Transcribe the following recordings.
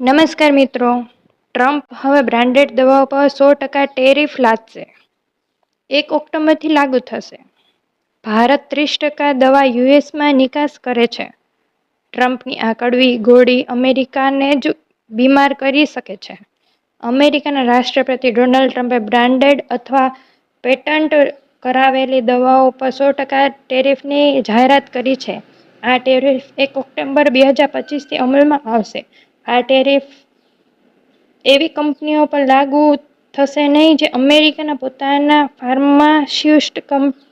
નમસ્કાર મિત્રો. ટ્રમ્પ હવે બ્રાન્ડેડ દવાઓ પર સો ટકા ટેરિફ લાદશે. એક ઓક્ટોબરથી લાગુ થશે. ભારત ત્રીસ ટકા દવા યુએસમાં નિકાસ કરે છે. ટ્રમ્પની આ કડવી ગોળી અમેરિકાને જ બીમાર કરી શકે છે. અમેરિકાના રાષ્ટ્રપતિ ડોનાલ્ડ ટ્રમ્પે બ્રાન્ડેડ અથવા પેટન્ટ કરાવેલી દવાઓ પર સો ટકા ટેરિફની જાહેરાત કરી છે. આ ટેરિફ એક ઓક્ટોબર બે હજાર પચીસથી અમલમાં આવશે. આ ટેરિફ એવી કંપનીઓ પર લાગુ થશે નહીં જે અમેરિકાના પોતાના ફાર્માસ્યુસ્ટ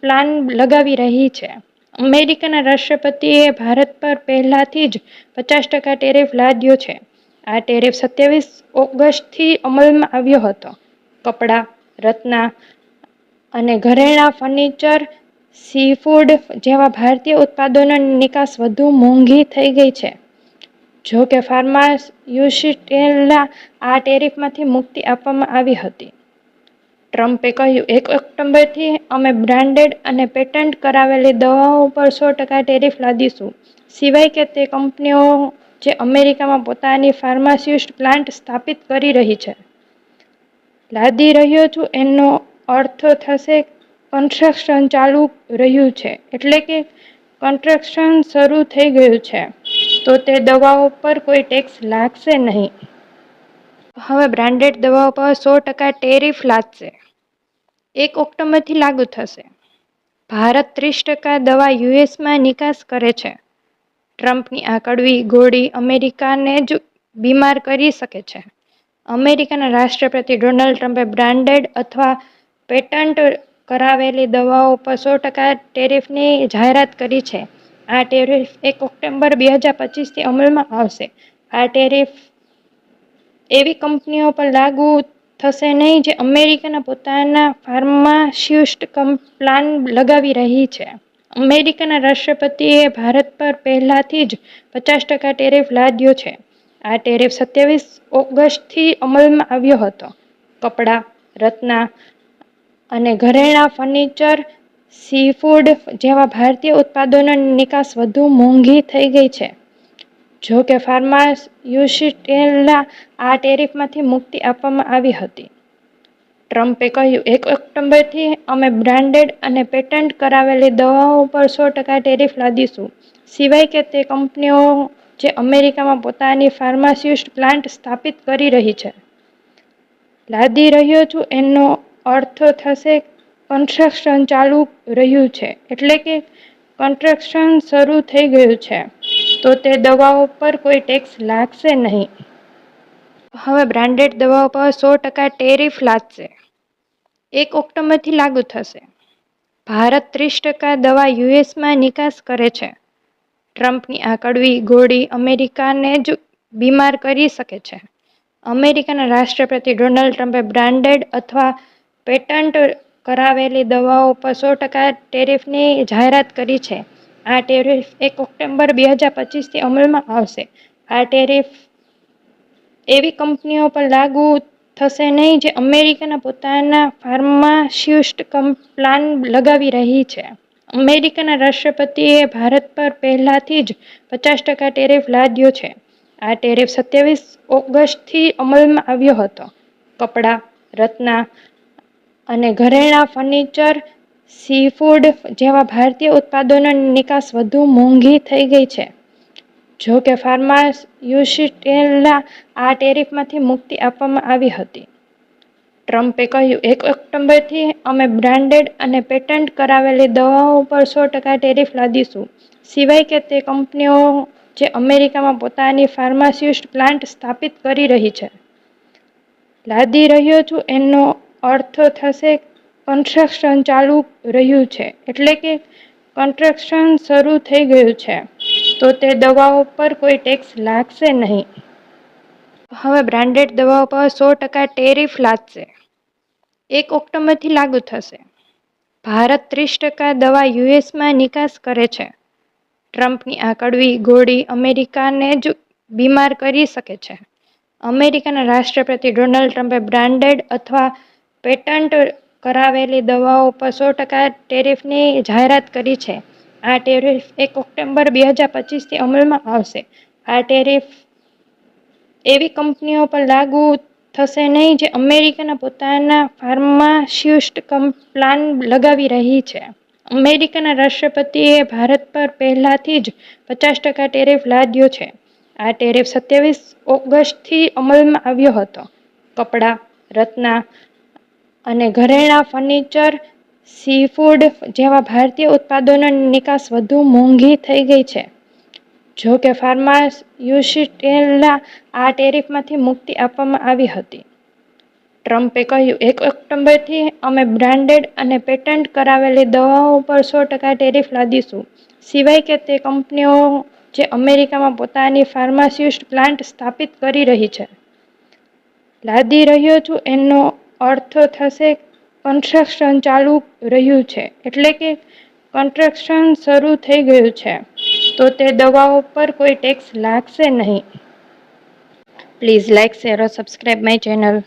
પ્લાન લગાવી રહી છે. અમેરિકાના રાષ્ટ્રપતિએ ભારત પર પહેલાંથી જ પચાસ ટકા ટેરિફ લાદ્યો છે. આ ટેરિફ સત્યાવીસ ઓગસ્ટથી અમલમાં આવ્યો હતો. કપડાં, રત્ના અને ઘરેણાં ફર્નિચર, સીફૂડ જેવા ભારતીય ઉત્પાદનોની નિકાસ વધુ મોંઘી થઈ ગઈ છે. જો કે ફાર્માસ્યુસિટેલના આ ટેરિફમાંથી મુક્તિ આપવામાં આવી હતી. ટ્રમ્પે કહ્યું, એક ઓક્ટોબરથી અમે બ્રાન્ડેડ અને પેટન્ટ કરાવેલી દવાઓ પર સો ટકા ટેરિફ લાદીશું. સિવાય કે તે કંપનીઓ જે અમેરિકામાં પોતાની ફાર્માસ્યુસ્ટ પ્લાન્ટ સ્થાપિત કરી રહી છે. લાદી રહ્યો છું એનો અર્થ થશે કન્સ્ટ્રક્શન ચાલુ રહ્યું છે. એટલે કે કન્સ્ટ્રક્શન શરૂ થઈ ગયું છે. તો તે દવાઓ પર કોઈ ટેક્સ લાગશે નહીં. હવે બ્રાન્ડેડ દવાઓ પર સો ટકા ટેરિફ લાગશે. એક ઓક્ટોબરથી લાગુ થશે. ભારત ત્રીસ ટકા દવા યુએસમાં નિકાસ કરે છે. ટ્રમ્પની આ કડવી ગોળી અમેરિકાને જ બીમાર કરી શકે છે. અમેરિકાના રાષ્ટ્રપતિ ડોનાલ્ડ ટ્રમ્પે બ્રાન્ડેડ અથવા પેટન્ટ કરાવેલી દવાઓ પર સો ટકા ટેરિફની જાહેરાત કરી છે. આ ટેરિફ એક ઓક્ટોબર બે હજાર પચીસથી અમલમાં આવશે. આ ટેરિફ એવી કંપનીઓ પર લાગુ થશે નહીં જે અમેરિકાના પોતાના ફાર્માસ્યુસ્ટ પ્લાન લગાવી રહી છે. અમેરિકાના રાષ્ટ્રપતિએ ભારત પર પહેલાથી જ પચાસ ટકા ટેરિફ લાદ્યો છે. આ ટેરિફ સત્યાવીસ ઓગસ્ટથી અમલમાં આવ્યો હતો. કપડાં, રત્ના અને ઘરેણાં ફર્નિચર સીફૂડ જેવા ભારતીય ઉત્પાદનોની નિકાસ વધુ મોંઘી થઈ ગઈ છે. જો કે ફાર્માસ્યુટિકલને આ ટેરિફમાંથી મુક્તિ આપવામાં આવી હતી. ટ્રમ્પે કહ્યું, એક ઓક્ટોબરથી અમે બ્રાન્ડેડ અને પેટન્ટ કરાવેલી દવાઓ પર સો ટકા ટેરિફ લાદીશું. સિવાય કે તે કંપનીઓ જે અમેરિકામાં પોતાની ફાર્માસ્યુસ્ટ પ્લાન્ટ સ્થાપિત કરી રહી છે. લાદી રહ્યો છું, એનો અર્થ થશે કન્સ્ટ્રક્શન ચાલુ રહ્યું છે. એટલે કે કન્સ્ટ્રક્શન શરૂ થઈ ગયું છે. તો તે દવાઓ પર કોઈ ટેક્સ લાગશે નહીં. હવે બ્રાન્ડેડ દવાઓ પર સો ટકા ટેરિફ લાગશે. એક ઓક્ટોબરથી લાગુ થશે. ભારત ત્રીસ ટકા દવા યુએસમાં નિકાસ કરે છે. ટ્રમ્પની આ કડવી ગોળી અમેરિકાને જ બીમાર કરી શકે છે. અમેરિકાના રાષ્ટ્રપતિ ડોનાલ્ડ ટ્રમ્પે બ્રાન્ડેડ અથવા પેટન્ટ કરાવેલી દવાઓ પર સો ટકા ટેરિફની જાહેરાત કરી છે. આ ટેરિફ એક ઓક્ટોબર બે હજાર પચીસથી અમલમાં આવશે. આ ટેરિફ એવી કંપનીઓ પર લાગુ થશે નહીં જે અમેરિકાના પોતાના ફાર્માસ્યુસ્ટ પ્લાન લગાવી રહી છે. અમેરિકાના રાષ્ટ્રપતિએ ભારત પર પહેલાથી જ પચાસ ટકા ટેરિફ લાદ્યો છે. આ ટેરિફ સત્યાવીસ ઓગસ્ટથી અમલમાં આવ્યો હતો. કપડાં, રત્ના અને ઘરેણાં ફર્નિચર સી ફૂડ જેવા ભારતીય ઉત્પાદનોની નિકાસ વધુ મોંઘી થઈ ગઈ છે. જો કે ફાર્માસ્યુટિકલને આ ટેરિફમાંથી મુક્તિ આપવામાં આવી હતી. ટ્રમ્પે કહ્યું, એક ઓક્ટોબરથી અમે બ્રાન્ડેડ અને પેટન્ટ કરાવેલી દવાઓ પર સો ટકા ટેરિફ લાદીશું. સિવાય કે તે કંપનીઓ જે અમેરિકામાં પોતાની ફાર્માસ્યુસ્ટ પ્લાન્ટ સ્થાપિત કરી રહી છે. લાદી રહ્યો છું, એનો અર્થ થશે કન્સ્ટ્રક્શન ચાલુ રહ્યું છે. એટલે કે કન્સ્ટ્રક્શન શરૂ થઈ ગયું છે. તો તે દવાઓ પર કોઈ ટેક્સ લાગશે નહીં. હવે બ્રાન્ડેડ દવાઓ પર સો ટકા ટેરિફ લાદશે એક ઓક્ટોબરથી લાગુ થશે. ભારત ત્રીસ ટકા દવા યુએસમાં નિકાસ કરે છે. ટ્રમ્પની આ કડવી ગોળી અમેરિકાને જ બીમાર કરી શકે છે. અમેરિકાના રાષ્ટ્રપતિ ડોનાલ્ડ ટ્રમ્પે બ્રાન્ડેડ અથવા પેટન્ટ કરાવેલી દવાઓ પર સો ટકા ટેરિફની જાહેરાત કરી છે. આ ટેરિફ એક ઓક્ટોબર બે હજાર પચીસથી અમલમાં આવશે. આ ટેરિફ એવી કંપનીઓ પર લાગુ થશે નહીં જે અમેરિકાના પોતાના ફાર્માસ્યુટિકલ પ્લાન લગાવી રહી છે. અમેરિકાના રાષ્ટ્રપતિએ ભારત પર પહેલાથી જ પચાસ ટકા ટેરિફ લાદ્યો છે. આ ટેરિફ સત્યાવીસ ઓગસ્ટથી અમલમાં આવ્યો હતો. કપડાં, રત્ના અને ઘરેણાં ફર્નિચર, સીફૂડ જેવા ભારતીય ઉત્પાદનોની નિકાસ વધુ મોંઘી થઈ ગઈ છે. જો કે ફાર્માસ્યુટિકલને આ ટેરિફમાંથી મુક્તિ આપવામાં આવી હતી. ટ્રમ્પે કહ્યું, એક ઓક્ટોબરથી અમે બ્રાન્ડેડ અને પેટન્ટ કરાવેલી દવાઓ પર સો ટકા ટેરિફ લાદીશું. સિવાય કે તે કંપનીઓ જે અમેરિકામાં પોતાની ફાર્માસ્યુસ્ટ પ્લાન્ટ સ્થાપિત કરી રહી છે. લાદી રહ્યો છું, એનો અર્થ થશે કન્સ્ટ્રક્શન ચાલુ રહ્યું છે. એટલે કે કન્સ્ટ્રક્શન શરૂ થઈ ગયું છે. તો તે દવાઓ પર કોઈ ટેક્સ લાગશે નહીં. Please like share subscribe my channel